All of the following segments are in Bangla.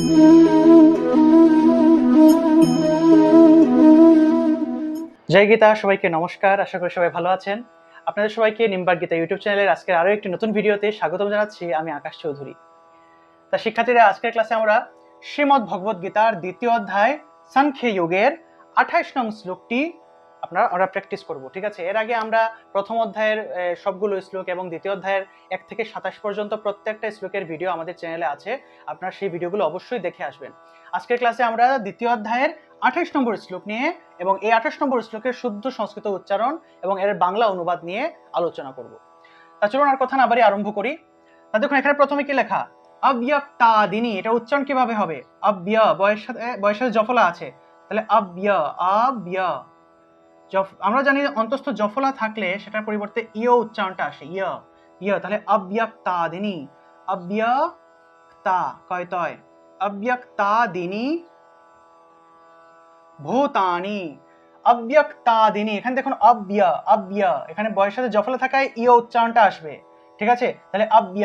জয় গীতা, সবাইকে নমস্কার। আশা করি সবাই ভালো আছেন। আপনাদের সবাইকে নিম্বার গীতা ইউটিউব চ্যানেলের আজকের আরও একটি নতুন ভিডিওতে স্বাগতম জানাচ্ছি আমি আকাশ চৌধুরী। তা শিক্ষার্থীরা, আজকের ক্লাসে আমরা শ্রীমদ্ ভগবদ গীতার দ্বিতীয় অধ্যায় সাংখ্য যোগের আঠাইশ নং শ্লোকটি আপনারা, আমরা প্র্যাকটিস করব, ঠিক আছে? এর আগে আমরা প্রথম অধ্যায়ের সবগুলো শ্লোক এবং দ্বিতীয় অধ্যায়ের এক থেকে সাতাশ পর্যন্ত প্রত্যেকটা শ্লোকের ভিডিও আমাদের চ্যানেলে আছে, আপনারা সেই ভিডিওগুলো অবশ্যই দেখে আসবেন। আজকের ক্লাসে আমরা দ্বিতীয় অধ্যায়ের আঠাশ নম্বর শ্লোক নিয়ে এবং এই আঠাশ নম্বর শ্লোকের শুদ্ধ সংস্কৃত উচ্চারণ এবং এর বাংলা অনুবাদ নিয়ে আলোচনা করব। তা চলুন আর কথা না বাড়ি আরম্ভ করি। তা দেখুন, এখানে প্রথমে কি লেখা? অব্যক্তাদিনী এটা উচ্চারণ কীভাবে হবে? অব্য বয়ের সাথে বয়ের জফলা আছে। তাহলে অব্য অব্য আমরা জানি অন্তস্থ জফলা থাকলে সেটার পরিবর্তে ইয় উচ্চারণটা আসে, ইয় ইয়। তাহলে অব্যক্তাদিনী অব্যক্তা কয় তয়? অব্যক্তাদিনী ভূতানি। অব্যক্তাদিনী এখানে দেখুন অব্য অব্য এখানে বয়ের সাথে জফলা থাকায় ইয় উচ্চারণটা আসবে, ঠিক আছে? তাহলে অব্য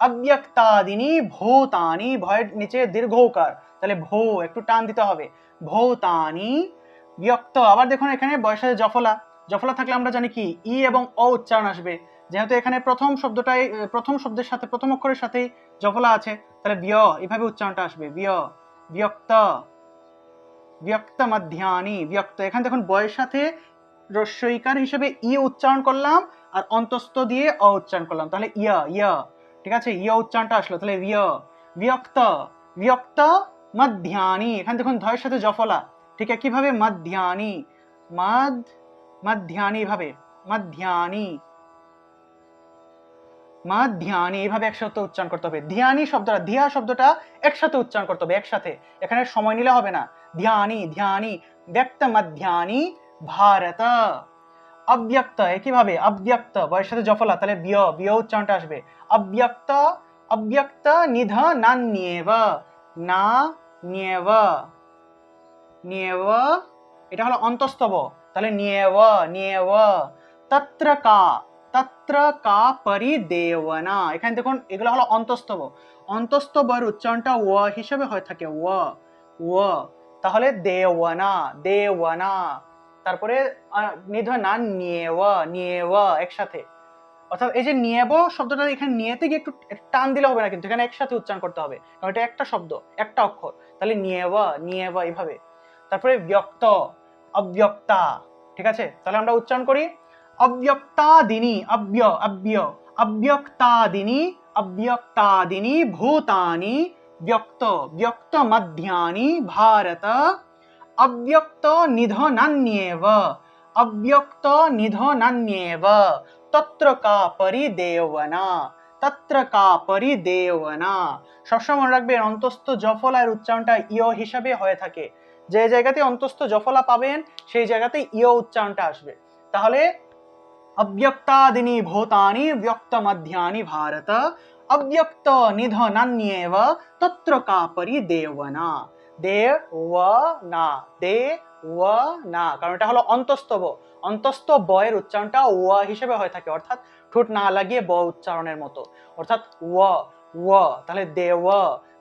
অব্যক্তাদিনী ভূতানি, ভয়ের নিচে দীর্ঘকার তাহলে ভো, একটু টান দিতে হবে। ভূতানি ব্যক্ত আবার দেখুন এখানে বয়ের সাথে জফলা। জফলা থাকলে আমরা জানি কি, ই এবং অ উচ্চারণ আসবে। যেহেতু এখানে প্রথম শব্দটাই প্রথম শব্দের সাথে, প্রথম অক্ষরের সাথেই জফলা আছে, তাহলে বিয় এভাবে উচ্চারণটা আসবে। বিয় ব্যক্ত ব্যক্ত মধ্যানি ব্যক্ত এখানে দেখুন বয়ের সাথে রস্যইকার হিসেবে ই উচ্চারণ করলাম আর অন্তস্থ দিয়ে অ উচ্চারণ করলাম। তাহলে ইয়া ইয়া। ঠিক আছে? ইয়া উচ্চারণটা আসলো। তাহলে বিয় ব্যক্ত ব্যক্ত মধ্যানি এখানে দেখুন ধয়ের সাথে জফলা। ঠিক আছে কীভাবে মধ্যানি মদ মধ্যানি ভাবে মধ্যানি মাধ্যানি এইভাবে একসাথে উচ্চারণ করতে হবে। ধ্যানি শব্দটা, ধিয়া শব্দটা একসাথে উচ্চারণ করতে হবে, একসাথে। এখানে সময় নিলে হবে না। ধ্যানি ধ্যানি ব্যক্ত মধ্যানি ভারত। অব্যক্ত একইভাবে অব্যক্ত বয়ের সাথে জফলা, তাহলে বিয় বিয় উচ্চারণটা আসবে। অব্যক্ত অব্যক্ত নিধ নান্যেব না, নিয়েব। নিয়েব এটা হলো অন্তস্তব তাহলে নিয়েব নিয়েব তত্র কা তত্র কা পরিদেবনা এখানে দেখুন এগুলো হলো অন্তস্তব অন্তস্তবের উচ্চারণটা ও হিসেবে হয়ে থাকে ও ও। তাহলে দেওয়ানা দেওয়ানা। তারপরে আহ, নিধ না নিয়েব নিয়েব একসাথে। অর্থাৎ এই যে নিয়েব শব্দটা এখানে নিয়েতে গিয়ে একটু টান দিলে হবে না কিন্তু এখানে একসাথে উচ্চারণ করতে হবে। কারণ এটা একটা শব্দ একটা অক্ষর। তাহলে নিয়েব নিয়েব এইভাবে। তারপরে ব্যক্ত, অব্যক্তা, ঠিক আছে? তাহলে আমরা উচ্চারণ করি, অব্যক্তাদিনী, অব্য অব্য, অব্যক্তাদিনী অব্যক্তাদিনী ভূতানি, ব্যক্ত ব্যক্ত মধ্যানি, ভারত, অব্যক্ত নিধনান্যেব অব্যক্ত নিধনান্যেব তত্র কা পরিদেবনা তত্র কা পরি পরিদেবনা সবসময় মনে রাখবেন, অন্তস্থ জফলার উচ্চারণটা ইয় হিসাবে হয়ে থাকে। যে জায়গাতে অন্তস্থ জফলা পাবেন, সেই জায়গাতে ইয় উচ্চারণটা আসবে। তাহলে, অব্যক্তাদিনী ভূতানি ব্যক্ত মধ্যানি ভারত। অব্যক্ত নিধনান্যেব তত্র কা পরিদেবনা দে ও না, দে ও না। কারণ এটা হলো অন্তস্তব অন্তস্থ বয়ের উচ্চারণটা ও হিসেবে হয়ে থাকে। অর্থাৎ ঠোঁট না লাগিয়ে ব উচ্চারণের মতো। অর্থাৎ ও ও, তাহলে দেব,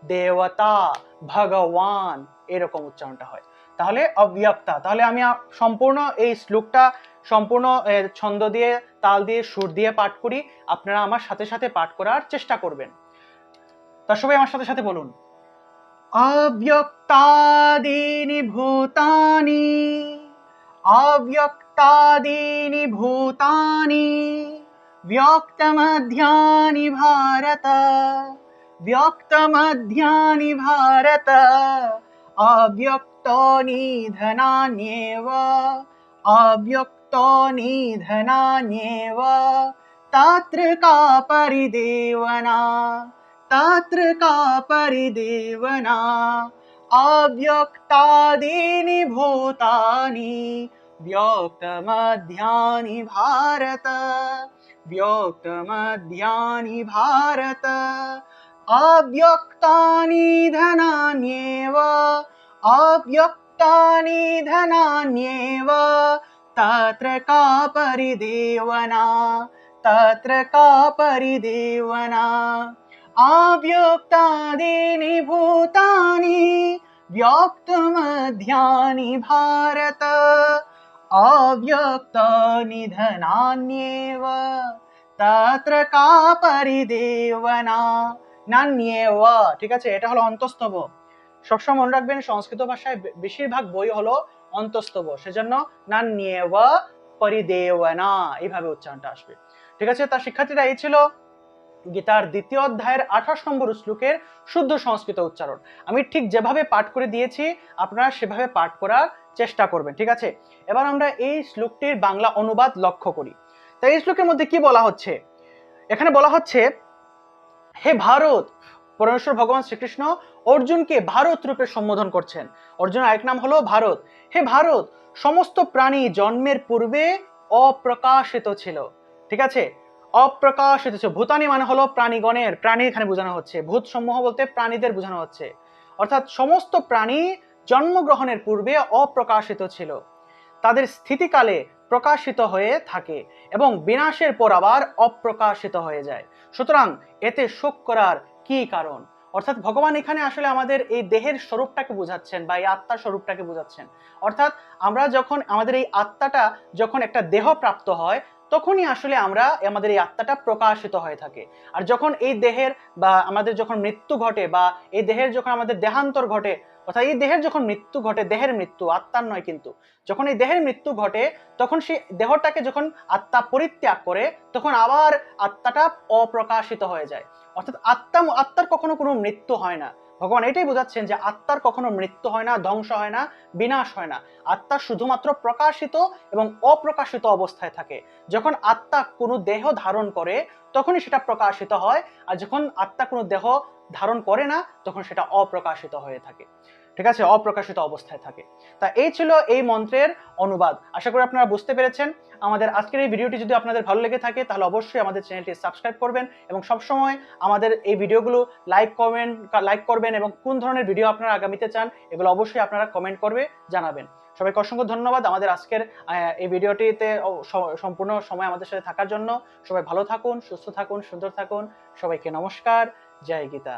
দেবতা, ভগবান এরকম উচ্চারণটা হয়। তাহলে অব্যক্তা তাহলে আমি সম্পূর্ণ এই শ্লোকটা সম্পূর্ণ ছন্দ দিয়ে, তাল দিয়ে, সুর দিয়ে পাঠ করি। আপনারা আমার সাথে সাথে পাঠ করার চেষ্টা করবেন। তা সবাই আমার সাথে সাথে বলুন। অব্যক্তাদীনি ভূতানি অব্যক্তাদীনি ভূতানি। व्योक्तमध्यानि भारत। व्योक्तमध्यानि भारत। अव्यक्तो निधनान्येव। अव्यक्तो निधनान्येव। तत्र का परिदेवना। तत्र का परिदेवना। अव्यक्तादीनि भूतानि। व्योक्तमध्यानि भारत। व्यक्तमध्यानि भारत अव्यक्तानि धनान्येव अव्यक्तानि धनान्येव तत्र का परिदेवना तत्र का परिदेवना? अव्यक्तादीनि भूतानि व्यक्तमध्यानि भारत अव्यक्तनिधनान्येव তত্র কা পরিদেবনা নান্যেব ঠিক আছে এটা হলো অন্তস্তব সবসময় মনে রাখবেন সংস্কৃত ভাষায় বে- বেশিরভাগ বই হলো অন্তস্তব সেজন্য নান্যেব পরিদেবনা এইভাবে উচ্চারণটা আসবে ঠিক আছে তার শিক্ষার্থীরা এই ছিল গীতার দ্বিতীয় অধ্যায়ের আঠাশ নম্বর শ্লোকের শুদ্ধ সংস্কৃত উচ্চারণ। আমি ঠিক যেভাবে পাঠ করে দিয়েছি, আপনারা সেভাবে পাঠ করার চেষ্টা করবেন, ঠিক আছে? এবার আমরা এই শ্লোকটির বাংলা অনুবাদ লক্ষ্য করি। তাই এই শ্লোকের মধ্যে কি বলা হচ্ছে? এখানে বলা হচ্ছে, হে ভারত, পরমেশ্বর ভগবান শ্রীকৃষ্ণ, অর্জুনকে ভারত রূপে সম্বোধন করছেন। অর্জুনের আরেক নাম হলো ভারত। হে ভারত, সমস্ত প্রাণী জন্মের পূর্বে অপ্রকাশিত ছিল। ঠিক আছে? অপ্রকাশিত ভূতানি মানে হলো প্রাণীগণের, প্রাণী এখানে বোঝানো হচ্ছে। ভূত সমূহ বলতে প্রাণীদের বোঝানো হচ্ছে। অর্থাৎ সমস্ত প্রাণী জন্মগ্রহণের পূর্বে অপ্রকাশিত ছিল। তাদের স্থিতিকালে প্রকাশিত হয়ে থাকে এবং বিনাশের পর আবার অপ্রকাশিত হয়ে যায়। সুতরাং এতে শোক করার কি কারণ? অর্থাৎ ভগবান এখানে আসলে আমাদের এই দেহের স্বরূপটাকে বোঝাচ্ছেন বা এই আত্মার স্বরূপটাকে বোঝাচ্ছেন। অর্থাৎ আমরা যখন, আমাদের এই আত্মাটা যখন একটা দেহ প্রাপ্ত হয় তখনই আসলে আমরা আমাদের এই আত্মাটা প্রকাশিত হয়ে থাকে। আর যখন এই দেহের বা আমাদের যখন মৃত্যু ঘটে বা এই দেহের যখন আমাদের দেহান্তর ঘটে, অর্থাৎ এই দেহের যখন মৃত্যু ঘটে, দেহের মৃত্যু, আত্মার নয় কিন্তু, যখন এই দেহের মৃত্যু ঘটে, তখন সেই দেহটাকে যখন আত্মা পরিত্যাগ করে, তখন আবার আত্মাটা অপ্রকাশিত হয়ে যায়। অর্থাৎ আত্মা, আত্মার কখনো কোনো মৃত্যু হয় না। ভগবান এটাই বোঝাচ্ছেন যে আত্মার কখনো মৃত্যু হয় না, ধ্বংস হয় না, বিনাশ হয় না। আত্মা শুধুমাত্র প্রকাশিত এবং অপ্রকাশিত অবস্থায় থাকে। যখন আত্মা কোনো দেহ ধারণ করে, তখনই সেটা প্রকাশিত হয়, আর যখন আত্মা কোনো দেহ ধারণ করে না, তখন সেটা অপ্রকাশিত হয়ে থাকে। ঠিক আছে? অপ্রকাশিত অবস্থায় থাকে। তা এই ছিল এই মন্ত্রের অনুবাদ। আশা করি আপনারা বুঝতে পেরেছেন। আমাদের আজকের এই ভিডিওটি যদি আপনাদের ভালো লেগে থাকে, তাহলে অবশ্যই আমাদের চ্যানেলটি সাবস্ক্রাইব করবেন এবং সবসময় আমাদের এই ভিডিওগুলো লাইক কমেন্ট, লাইক করবেন এবং কোন ধরনের ভিডিও আপনারা আগামীতে চান, এগুলো অবশ্যই আপনারা কমেন্ট করবে, জানাবেন। সবাইকে অসংখ্য ধন্যবাদ আমাদের আজকের এই ভিডিওটিতে সম্পূর্ণ সময় আমাদের সাথে থাকার জন্য। সবাই ভালো থাকুন, সুস্থ থাকুন, সুন্দর থাকুন। সবাইকে নমস্কার। জয় গীতা।